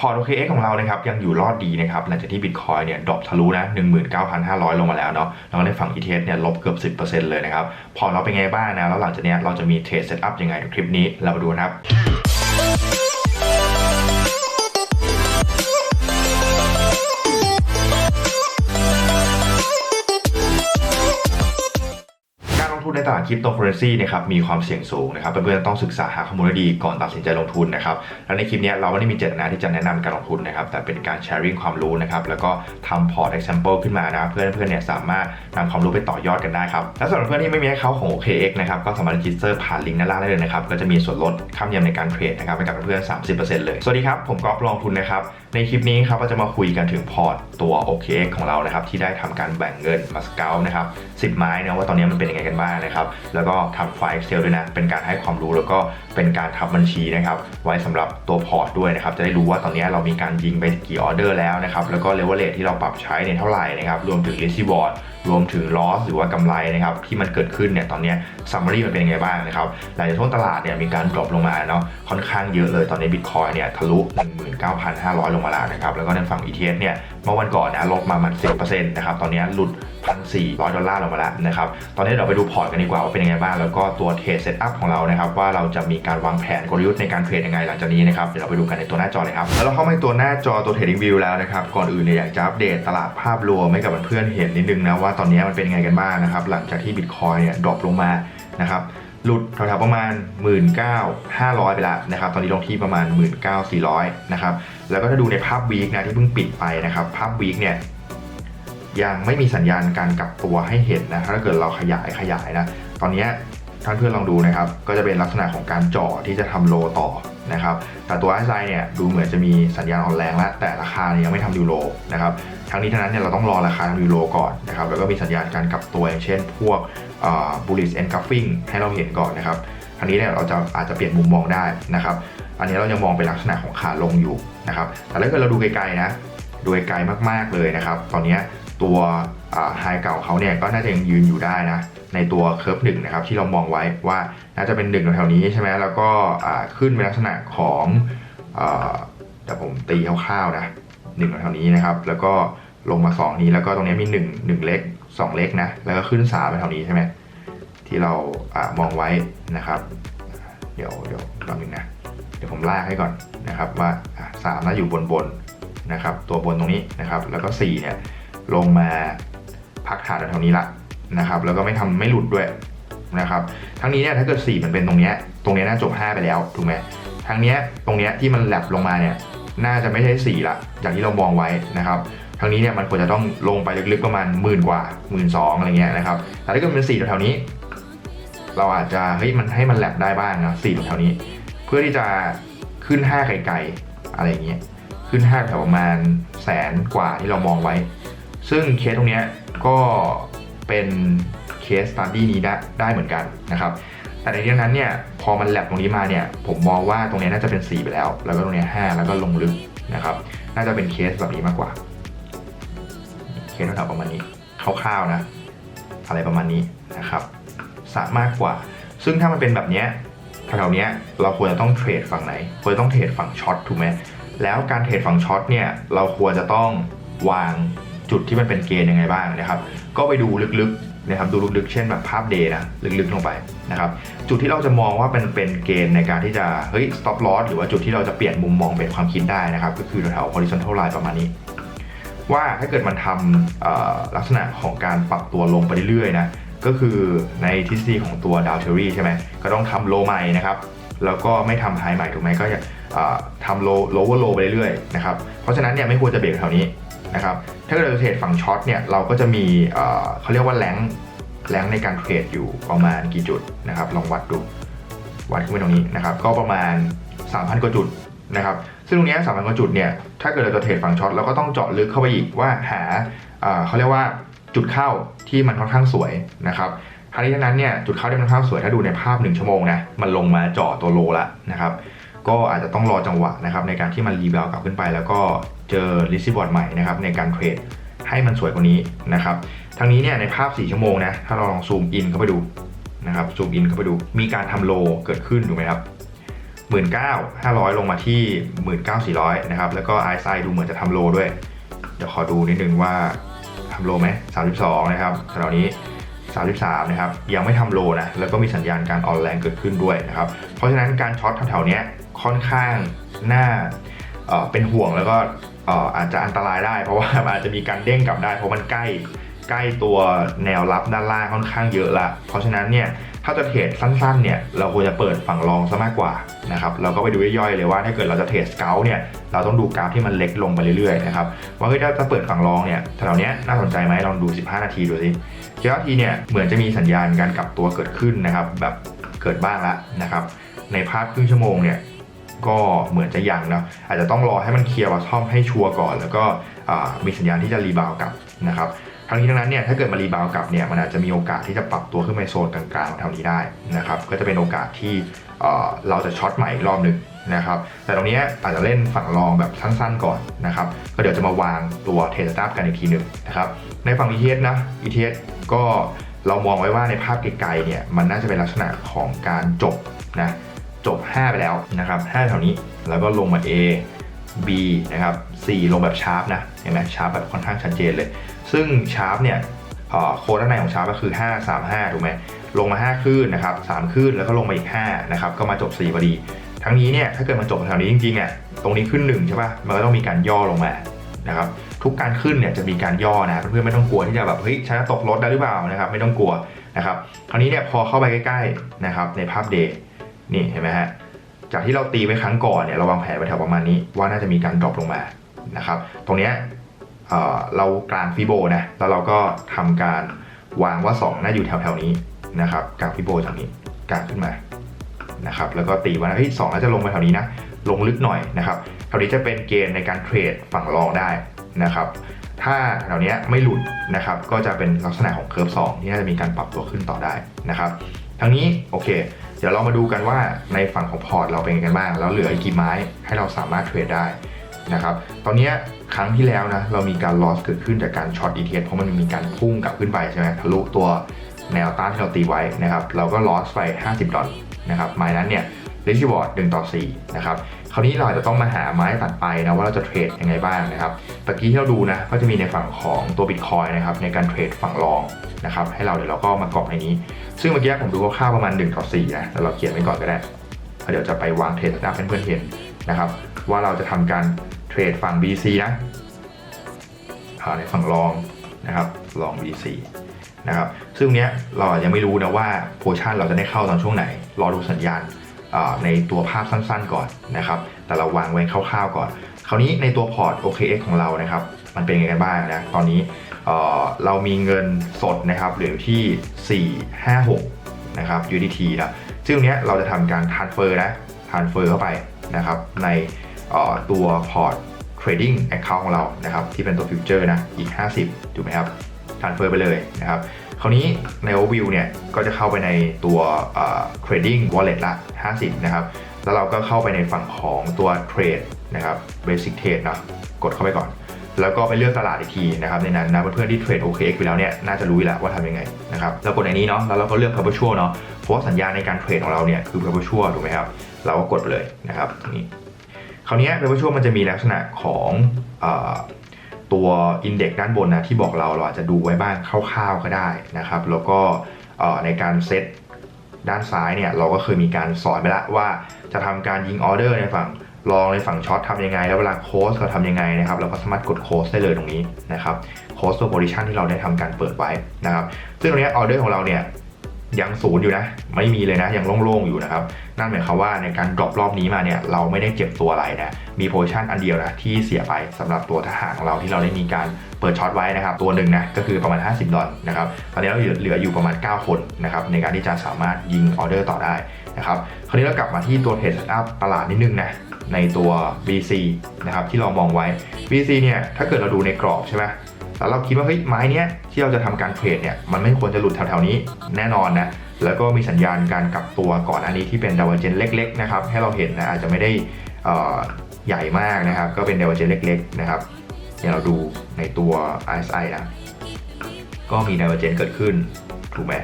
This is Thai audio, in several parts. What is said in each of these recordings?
พอร์ต OKX ของเรานะครับยังอยู่รอดดีนะครับหลังจากที่บิตคอยเนี่ยดรอปทะลุนะ19,500 ลงมาแล้วเนาะแล้วในฝั่งอีเทสเนี่ยลบเกือบ 10%เลยนะครับ พอร์ตเราเป็นไงบ้างนะ แล้วหลังจากนี้เราจะมีเทรดเซตอัพยังไงในคลิปนี้เรามาดูนะครับ คริปโตเคอเรนซีนะครับมีความเสี่ยงสูงนะครับเพื่อนๆต้องศึกษาหาข้อมูลให้ดีก่อนตัดสินใจลงทุนนะครับและในคลิปนี้เราไม่ได้มีเจตนาที่จะแนะนำการลงทุนนะครับแต่เป็นการแชร์ริ่งความรู้นะครับแล้วก็ทำพอร์ต example ขึ้นมานะเพื่อนเพื่อนๆเนี่ยสามารถนำความรู้ไปต่อยอดกันได้ครับและสำหรับเพื่อนที่ไม่มีเขาของ OKX นะครับก็สามารถรีจิสเตอร์ผ่านลิงก์ด้านล่างได้เลยนะครับก็จะมีส่วนลดค่าเนียมในการเทรดนะครับให้กับเพื่อนๆ30%เลยสวัสดีครับผมก๊อฟลงทุนนะครับในคลิปนี้ครับเราจะมาคุยกันถึงพอร์ตตัว OKX ของเรานะครับที่ได้ทำการแบ่งเงินมาสเกลนะครับ10 ไม้นะว่าตอนนี้มันเป็นยังไงกันบ้างนะครับแล้วก็ทำไฟล์ Excel ด้วยนะ เป็นการให้ความรู้แล้วก็เป็นการทำบัญชีนะครับ ไว้สำหรับตัวพอร์ตด้วยนะครับ จะได้รู้ว่าตอนนี้เรามีการยิงไปกี่ออเดอร์แล้วนะครับ แล้วก็เลเวลเลทที่เราปรับใช้เนี่ยเท่าไหร่นะครับ รวมถึง r e c e i v e รวมถึง loss หรือว่ากำไรนะครับที่มันเกิดขึ้นเนี่ยตอนนี้ summary มันเป็นยังไงบ้างนะครับหลังจากช่วงตลาดเนี่ยมีการดรอปลงมาเนาะค่อนข้างเยอะเลยตอนนี้ Bitcoin เนี่ยทะลุ 19,500 ลงมาแล้วนะครับแล้วก็ในฝั่ง ETH เนี่ยเมื่อวันก่อนนะลบมามัน10%นะครับตอนนี้หลุด 1,400 ดอลลาร์ลงมาแล้วนะครับตอนนี้เราไปดูพอร์ตกันดีกว่าาเป็นยังไงบ้างแล้วก็ตัวเทรดเซตอัพของเรานะครับว่าเราจะมีการวางแผนกลยุทธ์ในการเทรดยังไงหลังจากนี้นะครับเดี๋ยวเราไปดูกันในตัวหน้าจอเลยครับแล้วเราเข้ามาตัวหน้าจอตัว Trading View แล้วนะครับก่อนอื่นเนี่ยอยากจะอัปเดตตลาดภาพรวมให้กับเพื่อนเห็นนิดนึงนะว่าตอนนี้มันเป็นยังไงกันบ้างนะครับหลังจากที่ Bitcoin เนี่ยดรอปลงมานะครับหลุดแถวๆประมาณ 19,500 ไปแล้วนะครับตอนนี้ลงที่ประมาณ 19,400นะครับแล้วก็ถ้าดูในภาพวีคนะที่เพิ่งปิดไปนะครับภาพวีคเนี่ย ยังไม่มีสัญญาณการกลับตัวให้เห็นนะถ้าเกิดเราขยายขยายนะ ตอนนี้ท่านเพื่อนลองดูนะครับ ก็จะเป็นลักษณะของการเจ่อที่จะทำโลต่อนะครับ แต่ตัว RSI เนี่ยดูเหมือนจะมีสัญญาณอ่อนแรงแล้วแต่ราคาเนี่ยยังไม่ทำนิวโลนะครับ ทั้งนี้ทั้งนั้นเนี่ยเราต้องรอราคาทำนิวโลก่อนนะครับ แล้วก็มีสัญญาณการกลับตัวอย่างเช่น พวก bullish engulfing ให้เราเห็นก่อนนะครับทางนี้เนี่ยเราจะอาจจะเปลี่ยนมุมมองได้นะครับ อันนี้เรายังมองเป็นลักษณะของขาลงอยู่นะครับ แต่ถ้าเกิดเราดูไกลๆนะ ดูไกลมากๆเลยนะครับ ตอนนี้ ตัวไฮเก่าเขาเนี่ยก็น่าจะยังยืนอยู่ได้นะในตัวเคิร์ฟหนึ่งนะครับที่เรามองไว้ว่าน่าจะเป็นหนึ่งแถวนี้ใช่ไหมแล้วก็ขึ้นเป็นลักษณะของแต่ผมตีคร่าวๆนะหนึ่งแถวนี้นะครับ แล้วก็ลงมา 2 นี้ แล้วก็ตรงนี้มี 1 1 เล็ก 2 เล็กนะ แล้วก็ขึ้น3แถวนี้ใช่ไหมที่เราอามองไว้นะครับ เดี๋ยวเดี๋ยวรอบนึงนะเดี๋ยวผมลากให้ก่อนนะครับว่าสามน่าอยู่บนบนนะครับ ตัวบนตรงนี้นะครับ แล้วก็4เนี่ย ลงมาพักฐานแถวๆนี้ละนะครับ แล้วก็ไม่ทำไม่หลุดด้วยนะครับ ทั้งนี้เนี่ยถ้าเกิด 4 มันเป็นตรงเนี้ยตรงเนี้ยน่าจบ 5 ไปแล้วถูกไหมทั้งเนี้ยตรงเนี้ยที่มันแลบลงมาเนี่ยน่าจะไม่ใช่ 4 ละอย่างที่เรามองไว้นะครับทั้งนี้เนี่ยมันควรจะต้องลงไปลึกๆประมาณหมื่นกว่าหมื่นสองอะไรเงี้ยนะครับแต่ถ้าเกิดเป็น4แถวๆนี้ เราอาจจะเฮ้ยมันให้มันแลบได้บ้างนะ4แถวๆนี้ เพื่อที่จะขึ้น 5 ไกลๆอะไรเงี้ยขึ้น 5 แถวประมาณแสนกว่าที่เรามองไว้ ซึ่งเคสตรงนี้ก็เป็นเคสสตัดดี้นี้ได้ได้เหมือนกันนะครับแต่ในที่องนั้นเนี่ยพอมันแลบตรงนี้มาเนี่ยผมมองว่าตรงนี้น่าจะเป็น 4 ไปแล้ว แล้วก็ตรงนี้ 5 แล้วก็ลงลึกนะครับ น่าจะเป็นเคสแบบนี้มากกว่า เคสแถวๆประมาณนี้คร่าวๆนะ อะไรประมาณนี้นะครับสะมากกว่า ซึ่งถ้ามันเป็นแบบนี้แถวๆเนี้ยเราควรจะต้องเทรดฝั่งไหน ควรจะต้องเทรดฝั่งช็อตถูกไหมแล้วการเทรดฝั่งช็อตเนี่ยเราควรจะต้องวาง จุดที่มันเป็นเกณฑ์ยังไงบ้างนะครับ ก็ไปดูลึกๆนะครับดูลึกๆ เช่นแบบภาพเดย์นะลึกๆลงไปนะครับจุดที่เราจะมองว่าเป็นเป็นเกณฑ์ในการที่จะเฮ้ย stop loss หรือว่าจุดที่เราจะเปลี่ยนมุมมองเป็นความคิดได้นะครับ ก็คือแถวๆ horizontal line ประมาณนี้ ว่าถ้าเกิดมันทำลักษณะของการปรับตัวลงไปเรื่อยๆนะก็คือในทฤษฎีของตัวดาวเทอรี่ใช่ไหมก็ต้องทำโลใหม่นะครับแล้วก็ไม่ทำไฮใหม่ถูกไหมก็จะทำโลโลเวอร์โลไปเรื่อยๆนะครับเพราะฉะนั้นเนี่ยไม่ควรจะเบรกแถวนี้ นะครับถ้าเกิดเราเทรดฝั่งช็อตเนี่ยเราก็จะมีเขาเรียกว่าแรงแรงในการเทรดอยู่ประมาณกี่จุดนะครับลองวัดดูวัดขึ้นไปตรงนี้นะครับก็ประมาณ 3,000 กว่าจุดนะครับซึ่งตรงนี้สามพันกว่าจุดเนี่ยถ้าเกิดเราจะเทรดฝั่งช็อตเราก็ต้องเจาะลึกเข้าไปอีกว่าหาเขาเรียกว่าจุดเข้าที่มันค่อนข้างสวยนะครับทั้งนี้ทั้งนั้นเนี่ยจุดเข้าที่มันค่อนข้างสวยถ้าดูในภาพ 1 ชั่วโมงนะมันลงมาเจาะตัวโลละนะครับ ก็อาจจะต้องรอจังหวะนะครับในการที่มันรีบาวกลับขึ้นไป แล้วก็เจอลิซิบอร์ดใหม่นะครับในการเทรดให้มันสวยกว่านี้นะครับทั้งนี้เนี่ยในภาพ 4 ชั่วโมงนะถ้าเราลองซูมอินเข้าไปดูนะครับซูมอินเข้าไปดูมีการทำโลเกิดขึ้นถูกไหมครับพ19,500ลงมาที่19,400นะครับแล้วก็ RSI ดูเหมือนจะทำโลด้วยเดี๋ยวขอดูนิดนึงว่าทำโลไหม32นะครับแถวนี้ 33 นะครับ ยังไม่ทำโลนะ แล้วก็มีสัญญาณการอ่อนแรงเกิดขึ้นด้วยนะครับ เพราะฉะนั้นการช็อตแถวๆนี้ ค่อนข้างน่าเป็นห่วงแล้วก็อาจจะอันตรายได้ เพราะว่ามันอาจจะมีการเด้งกลับได้ เพราะมันใกล้ใกล้ตัวแนวรับด้านล่างค่อนข้างเยอะละ เพราะฉะนั้นเนี่ยถ้าจะเทรดสั้นๆเนี่ยเราควรจะเปิดฝั่งรองซะมากกว่านะครับเราก็ไปดูย่อยๆเลยว่าถ้าเกิดเราจะเทรดสเกลเนี่ยเราต้องดูกราฟที่มันเล็กลงไปเรื่อยๆนะครับว่าเฮ้ยถ้าจะเปิดฝั่งรองเนี่ยแถวเนี้ยน่าสนใจไหมลองดู 15 นาทีดูสิ15นาทีเนี่ยเหมือนจะมีสัญญาณการกลับตัวเกิดขึ้นนะครับแบบเกิดบ้างละนะครับในภาพครึ่งชั่วโมงเนี่ย ก็เหมือนจะยังนะอาจจะต้องรอให้มันเคลียร์วัตทอมให้ชัวร์ก่อน แล้วก็มีสัญญาณที่จะรีบาวกลับนะครับทั้งนี้ทั้งนั้นเนี่ยถ้าเกิดมารีบาวกลับเนี่ยมันอาจจะมีโอกาสที่จะปรับตัวขึ้นไปโซนกลางๆแถวนี้ได้นะครับก็จะเป็นโอกาสที่เราจะช็อตใหม่อีกรอบหนึ่งนะครับแต่ตรงนี้อาจจะเล่นฝั่งรองแบบสั้นๆก่อนนะครับก็เดี๋ยวจะมาวางตัวเทสตาร์กันอีกทีหนึ่งนะครับในฝั่ง ETS นะ ETS ก็เรามองไว้ว่าในภาพไกลๆเนี่ยมันน่าจะเป็นลักษณะของการจบนะ จบ 5 ไปแล้วนะครับ5แถวนี้แล้วก็ลงมา A B นะครับ4ลงแบบชาร์ปนะเห็นไหมชาร์ปแบบค่อนข้างชัดเจนเลย ซึ่งชาร์ปเนี่ยเอ่อโค้ดด้านในของชาร์ปก็คือ 5 3 5 ถูกไหมลงมา 5คลื่นนะครับ3คลื่นแล้วก็ลงมาอีก5นะครับก็มาจบ 4 พอดี ทั้งนี้เนี่ยถ้าเกิดมันจบแถวนี้จริงๆอะตรงนี้ขึ้น1ใช่ป่ะมันก็ต้องมีการย่อลงมานะครับทุกการขึ้นเนี่ยจะมีการย่อนะเพื่อนๆไม่ต้องกลัวที่จะแบบเฮ้ยฉันะตกรถได้หรือเปล่านะครับไม่ต้องกลัวนะครับคราวนี้เนี่ยพอเข้าไปใกล้ๆนะครับในภาพเดย์ นี่เห็นไหมฮะจากที่เราตีไว้ครั้งก่อนเนี่ยเราวางแผนไว้แถวประมาณนี้ว่าน่าจะมีการดรอปลงมานะครับ ตรงเนี้ยเเรากลางฟิโบนะแล้วเราก็ทำการวางว่า 2 น่าอยู่แถวๆนี้นะครับกลางฟิโบจากนี้กลางขึ้นมานะครับแล้วก็ตีว่าเฮ้ยสองน่าจะลงมาแถวนี้นะลงลึกหน่อยนะครับแถวนี้จะเป็นเกณฑ์ในการเทรดฝั่งรองได้นะครับถ้าแถวนี้ไม่หลุดนะครับก็จะเป็นลักษณะของเคอร์ฟ2ที่น่าจะมีการปรับตัวขึ้นต่อได้นะครับทั้งนี้โอเค เดี๋ยวเรามาดูกันว่าในฝั่งของพอร์ตเราเป็นยังไงกันบ้าง แล้วเหลืออีกกี่ไม้ให้เราสามารถเทรดได้นะครับ ตอนนี้ครั้งที่แล้วนะเรามีการลอสเกิดขึ้นจากการช็อต ETH เพราะมันมีการพุ่งกลับขึ้นไปใช่ไหมทะลุตัวแนวต้านที่เราตีไว้นะครับ เราก็ลอสไป 50 ดอลนะครับไม้นั้นเนี่ยเลชบอร์ด1ต่อ4นะครับ คราวนี้เราอาจจะต้องมาหาไม้ตัดไปนะว่าเราจะเทรดยังไงบ้างนะครับตะกี้ที่เราดูนะก็จะมีในฝั่งของตัว Bitcoin นะครับในการเทรดฝั่งรองนะครับให้เราเดี๋ยวเราก็มากรอกในนี้ ซึ่งเมื่อกี้ผมดูคร่าวๆประมาณ1ต่อ4นะแต่เราเขียนไว้ก่อนก็ได้เดี๋ยวจะไปวางเทรดหน้าเพื่อนๆเห็นนะครับว่าเราจะทำการเทรดฝั่ง BC นะในฝั่งรองนะครับรอง BC นะครับซึ่งเนี้ยเราอาจจะไม่รู้นะว่าโพชั่นเราจะได้เข้าตอนช่วงไหน รอดูสัญญาณ ในตัวภาพสั้นๆก่อนนะครับ แต่เราวางไว้คร่าวๆก่อน คราวนี้ในตัวพอร์ต OKX ของเรานะครับ มันเป็นยังไงกันบ้างนะ ตอนนี้เรามีเงินสดนะครับเหลือที่ 456 นะครับ UDT นะซึ่งเนี้ยเราจะทำการ transfer นะ transfer เข้าไปนะครับ ในตัวพอร์ต trading account ของเรานะครับ ที่เป็นตัวฟิวเจอร์นะ อีก 50 ถูกไหมครับ transfer ไปเลยนะครับ คราวนี้ใน overview เนี่ยก็จะเข้าไปในตัวเอ่อ trading wallet ละ 50 นะครับ แล้วเราก็เข้าไปในฝั่งของตัว trade นะครับ basic trade เนาะกดเข้าไปก่อน แล้วก็ไปเลือกตลาดอีกทีนะครับในนั้นนะเพื่อนๆที่เทรด OKX ไปแล้วเนี่ยน่าจะรู้แล้วว่าทำยังไงนะครับแล้วกดในนี้เนาะแล้วเราก็เลือก perpetual เนาะเพราะว่าสัญญาในการเทรดของเราเนี่ยคือ perpetual ถูกไหมครับเราก็กดไปเลยนะครับนี่คราวนี้ perpetual มันจะมีลักษณะของ เอ่อตัว index ด้านบนนะที่บอกเราเราอาจจะดูไว้บ้างคร่าวๆก็ได้นะครับ แล้วก็ในการเซตด้านซ้ายเนี่ยเราก็เคยมีการสอนไปแล้วว่าจะทำการยิงออเดอร์ในฝั่งลองในฝั่งช็อตทำยังไง แล้วเวลาโค้สเราทำยังไงนะครับเราก็สามารถกดโค้สได้เลยตรงนี้นะครับโค้สตัวโพซิชันที่เราได้ทำการเปิดไว้นะครับซึ่งตรงนี้ออเดอร์ของเราเนี่ยยังศูนย์อยู่นะ ไม่มีเลยนะยังโล่งๆอยู่นะครับ นั่นหมายความว่าในการดรอปรอบนี้มาเนี่ยเราไม่ได้เก็บตัวอะไรนะมีโพชั่นอันเดียวนะที่เสียไปสำหรับตัวทหารของเราที่เราได้มีการเปิดช็อตไว้นะครับตัวหนึ่งนะก็คือประมาณ 50 ดอลนะครับตอนนี้เราเหลืออยู่ประมาณ 9 คนนะครับในการที่จะสามารถยิงออเดอร์ต่อได้นะครับคราวนี้เรากลับมาที่ตัวเทรดอัพตลาดนิดนึงนะในตัว BC นะครับที่เรามองไว้ BC เนี่ยถ้าเกิดเราดูในกรอบใช่ไหม แล้วเราคิดว่าเฮ้ยไม้เนี้ยที่เราจะทำการเทรดเนี่ยมันไม่ควรจะหลุดแถวๆนี้แน่นอนนะแล้วก็มีสัญญาณการกลับตัวก่อนอันนี้ที่เป็นดาวเจนเล็กๆนะครับให้เราเห็นนะอาจจะไม่ได้อ่อใหญ่มากนะครับ ก็เป็นดาวเจนเล็กๆนะครับอย่างเราดูในตัว RSI นะก็มีดาวเจนเกิดขึ้นถูกไหม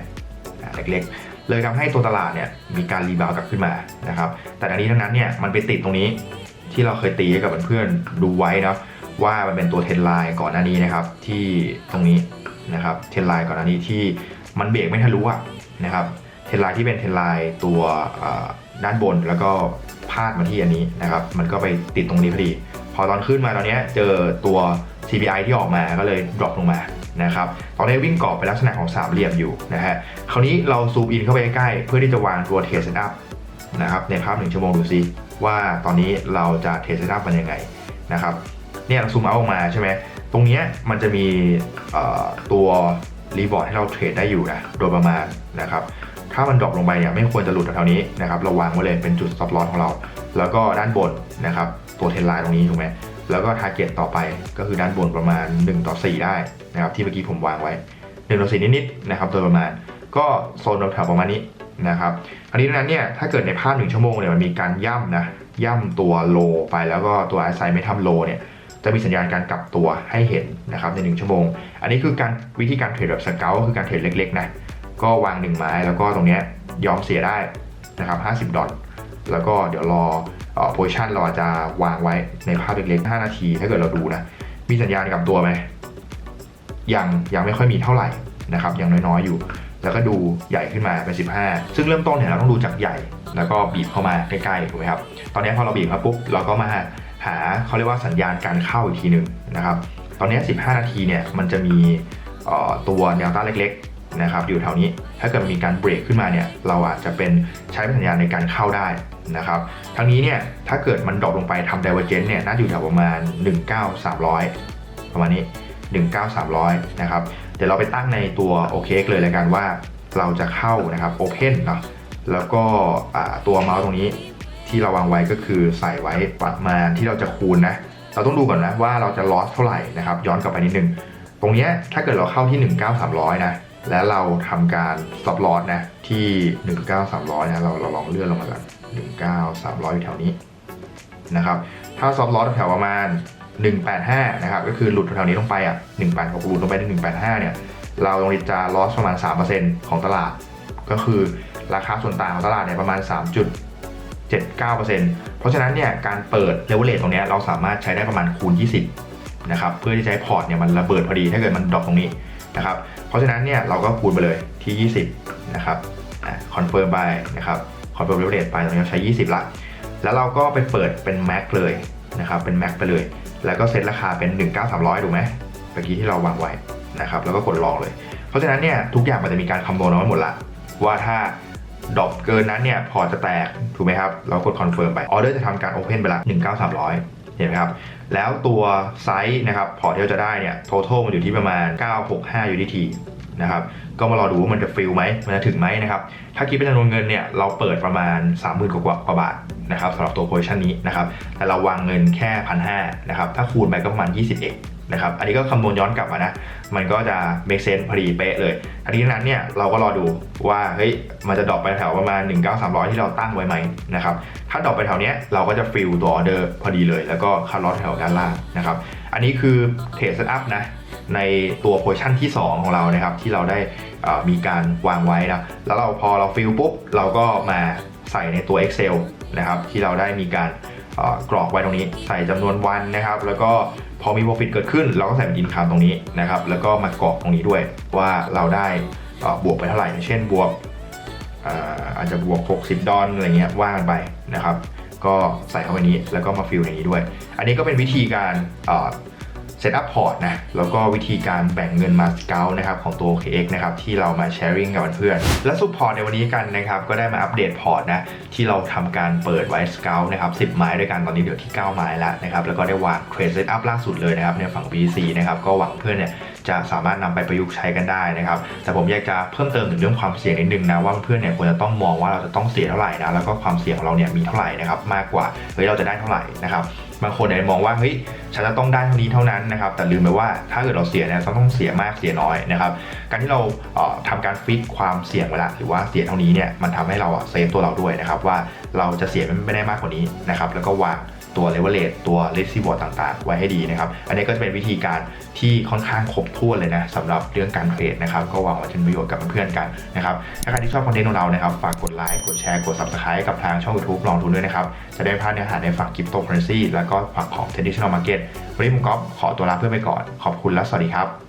อะเล็กๆ เลยทำให้ตัวตลาดเนี่ยมีการรีบาวกลับขึ้นมานะครับแต่ทั้งนี้ทั้งนั้นเนี่ยมันไปติดตรงนี้ที่เราเคยตีกับเพื่อนๆดูไว้นะ ว่ามันเป็นตัวเทนไลน์ก่อนหน้านี้นะครับ ที่ตรงนี้นะครับเทนไลน์ก่อนหน้านี้ที่มันเบรกไม่ทะลุอะนะครับเทนไลน์ที่เป็นเทนไลน์ตัวด้านบนแล้วก็พาดมาที่อันนี้นะครับ มันก็ไปติดตรงนี้พอดี พอตอนขึ้นมาตอนนี้เจอตัว CPI ที่ออกมาก็เลย drop ลงมานะครับ ตอนนี้วิ่งกรอบเป็นลักษณะของสามเหลี่ยมอยู่นะฮะ คราวนี้เราซูมอินเข้าไปใกล้เพื่อที่จะวางตัวเทรดเซตอัพนะครับในภาพหนึ่งชั่วโมงดูซิว่าตอนนี้เราจะเทรดเซตอัพมันยังไงนะครับ เนี่ยซูมเอาออกมาใช่ไหมตรงเนี้ยมันจะมีตัวรีบอร์ดให้เราเทรดได้อยู่นะโดยประมาณนะครับถ้ามันดรอปลงไปเนี่ยไม่ควรจะหลุดแถวนี้นะครับราวางไว้เลยเป็นจุด stop loss ของเรา แล้วก็ด้านบนนะครับตัวเทรนไลน์ตรงนี้ถูกไหมแล้วก็ target ต่อไปก็คือด้านบนประมาณ 1 ต่อ 4 ได้นะครับที่เมื่อกี้ผมวางไว้ 1 ต่อ 4 นิดๆนะครับโดยประมาณก็โซนแถวประมาณนี้นะครับอันนี้ดังนั้นเนี่ยถ้าเกิดในภาพหนึ่งชั่วโมงเนี่ยมันมีการย่ำนะย่ำตัวโลไปแล้วก็ตัวไอไซไม่ทำโลเนี่ย จะมีสัญญาณการกลับตัวให้เห็นนะครับใน 1 ชั่วโมง อันนี้คือการวิธีการเทรดแบบสเกลก็คือการเทรดเล็กๆนะก็วาง1ไม้แล้วก็ตรงนี้ยอมเสียได้นะครับ50 ดอลแล้วก็เดี๋ยวรอเอ่อโพซิชันเราอาจจะวางไว้ในภาพเล็กๆ 5 นาที ถ้าเกิดเราดูนะ มีสัญญาณกลับตัวไหมยังยังไม่ค่อยมีเท่าไหร่นะครับยังน้อยๆอยู่ แล้วก็ดูใหญ่ขึ้นมาเป็น 15 ซึ่งเริ่มต้นเนี่ยเราต้องดูจากใหญ่ แล้วก็บีบเข้ามาใกล้ๆถูกไหมครับ ตอนนี้พอเราบีบมาปุ๊บเราก็มา หาเขาเรียกว่าสัญญาณการเข้าอีกทีหนึ่งนะครับ ตอนนี้ 15 นาทีเนี่ยมันจะมีตัวแนวต้านเล็กๆนะครับอยู่แถวนี้ถ้าเกิดมีการเบรกขึ้นมาเนี่ยเราอาจจะเป็นใช้สัญญาณในการเข้าได้นะครับทั้งนี้เนี่ยถ้าเกิดมันดรอปลงไปทำ divergence เนี่ยน่าจะอยู่แถวประมาณ 19300 ประมาณนี้ 19300 นะครับ เดี๋ยวเราไปตั้งในตัว OK เลยแล้วกันว่าเราจะเข้านะครับ Open เนาะแล้วก็ตัวเมาส์ตรงนี้ ที่เราวางไว้ก็คือใส่ไว้ประมาณที่เราจะคูณนะ เราต้องดูก่อนนะว่าเราจะ loss เท่าไหร่นะครับ ย้อนกลับไปนิดนึง ตรงนี้ถ้าเกิดเราเข้าที่ 19300 นะ แล้วเราทำการ stop loss นะ ที่ 19300 นะ เราเราลองเลื่อนลงมาก่อน19300 อยู่แถวนี้นะครับ ถ้า stop loss แถวประมาณ 185 นะครับ ก็คือหลุดแถวนี้ลงไปอะ186หลุดลงไปที่185 เนี่ย เราตรงจะ loss ประมาณ 3%ของตลาด ก็คือราคาส่วนต่างของตลาดเนี่ยประมาณ 7-9%เพราะฉะนั้นเนี่ยการเปิดเลเวลเลตตรงเนี้ยเราสามารถใช้ได้ประมาณคูณ 20นะครับเพื่อที่จะให้พอร์ตเนี่ยมันระเบิดพอดีถ้าเกิดมันดรอปตรงนี้นะครับเพราะฉะนั้นเนี่ยเราก็คูณไปเลยที่ 20นะครับคอนเฟิร์มไปนะครับคอนเฟิร์มเลเวลเลตไปตรงนี้เราใช้ 20 ละ แล้วเราก็ไปเปิดเป็นแม็กเลยนะครับเป็นแม็กไปเลย แล้วก็เซ็ตราคาเป็น 19300ถูกไหมเมื่อกี้ที่เราวางไว้นะครับแล้วก็กดลองเลย เพราะฉะนั้นเนี่ยทุกอย่างมันจะมีการคำนวณเอาไว้หมดละว่าถ้า ดรอปเกินนั้นเนี่ยพอจะแตกถูกไหมครับ เรากดคอนเฟิร์มไปออเดอร์จะทำการโอเพนไปละ19300 เห็นไหมครับ แล้วตัวไซส์นะครับพอที่เราจะได้เนี่ย total มันอยู่ที่ประมาณ 965 UDT นะครับก็มารอดูว่ามันจะฟิลไหมมันจะถึงไหมนะครับ ถ้าคิดเป็นจำนวนเงินเนี่ยเราเปิดประมาณ 30,000กว่ากว่าบาทนะครับสำหรับตัวโพซิชันนี้นะครับแต่เราวางเงินแค่พันห้านะครับถ้าคูณไปก็ประมาณ21 นะครับ อันนี้ก็คำนวณย้อนกลับมานะ มันก็จะ make sense พอดีเป๊ะเลย อันนี้นั้นเนี่ยเราก็รอดูว่า เฮ้ย มันจะดรอปไปแถวประมาณ 19300 ที่เราตั้งไว้ไหมนะครับ ถ้าดรอปไปแถวเนี้ยเราก็จะฟิลตัวออเดอร์พอดีเลย แล้วก็คัดลอตแถวด้านล่างนะครับ อันนี้คือเทรดเซตอัพนะ ในตัวโพซิชันที่ 2 ของเรานะครับ ที่เราได้มีการวางไว้นะ แล้วเราพอเราฟิลปุ๊บ เราก็มาใส่ในตัว Excel นะครับ ที่เราได้มีการกรอกไว้ตรงนี้ ใส่จำนวนวันนะครับ แล้วก็ พอมี profit เกิดขึ้น เราก็ใส่เป็นอินคามตรงนี้นะครับ แล้วก็มากรอกตรงนี้ด้วยว่าเราได้บวกไปเท่าไหร่ เช่นบวกเอ่ออาจจะบวก 60 ดอลอะไรเงี้ยว่ากันไปนะครับ ก็ใส่เข้าไปนี้แล้วก็มาฟิลในนี้ด้วย อันนี้ก็เป็นวิธีการ เซตอัพพอร์ตนะแล้วก็วิธีการแบ่งเงินมาสเกลนะครับของตัว KX นะครับที่เรามาแชร์ริ่งกับเพื่อนและสุดพอร์ตในวันนี้กันนะครับก็ได้มาอัปเดตพอร์ตนะที่เราทำการเปิดไว้สเกลนะครับ10 ไม้ด้วยกันตอนนี้เหลือที่ 9 ไม้แล้วนะครับแล้วก็ได้วางเทรดเซตอัพล่าสุดเลยนะครับในฝั่ง BC นะครับก็หวังเพื่อนเนี่ยจะสามารถนำไปประยุกต์ใช้กันได้นะครับ แต่ผมอยากจะเพิ่มเติมถึงเรื่องความเสี่ยงนิดนึงนะว่าเพื่อนเนี่ยควรจะต้องมองว่าเราจะต้องเสียเท่าไหร่นะแล้วก็ความเสี่ยงของเราเนี่ยมีเท่าไหร่นะครับมากกว่าเฮ้ยเราจะได้เท่าไหร่นะครับ บางคนอาจจะมองว่าเฮ้ยฉันจะต้องได้เท่านี้เท่านั้นนะครับ แต่ลืมไปว่าถ้าเกิดเราเสียเนี่ยเราต้องเสียมากเสียน้อยนะครับ การที่เราเอ่อทำการฟิกความเสี่ยงเวลาหรือว่าเสียเท่านี้เนี่ยมันทำให้เราเซฟตัวเราด้วยนะครับว่าเราจะเสียไม่ได้มากกว่านี้นะครับ แล้วก็วาง ตัวเลเวลเลตตัวเลสซีบอร์ดต่างๆ ไว้ให้ดีนะครับ อันนี้ก็จะเป็นวิธีการที่ค่อนข้างครบถ้วนเลยนะสำหรับเรื่องการเทรดนะครับ ก็หวังว่าจะเป็นประโยชน์กับเพื่อนๆกันนะครับ ถ้าใครที่ชอบคอนเทนต์ของเรานะครับ ฝากกดไลค์ กดแชร์ กด subscribe กับทางช่อง YouTube ลองทุนด้วยนะครับ จะได้ไม่พลาดเนื้อหาในฝั่งคริปโตเคอเรนซีแล้วก็ฝั่งของ traditional market วันนี้ผมก๊อฟขอตัวลาเพื่อนไปก่อน ขอบคุณและสวัสดีครับ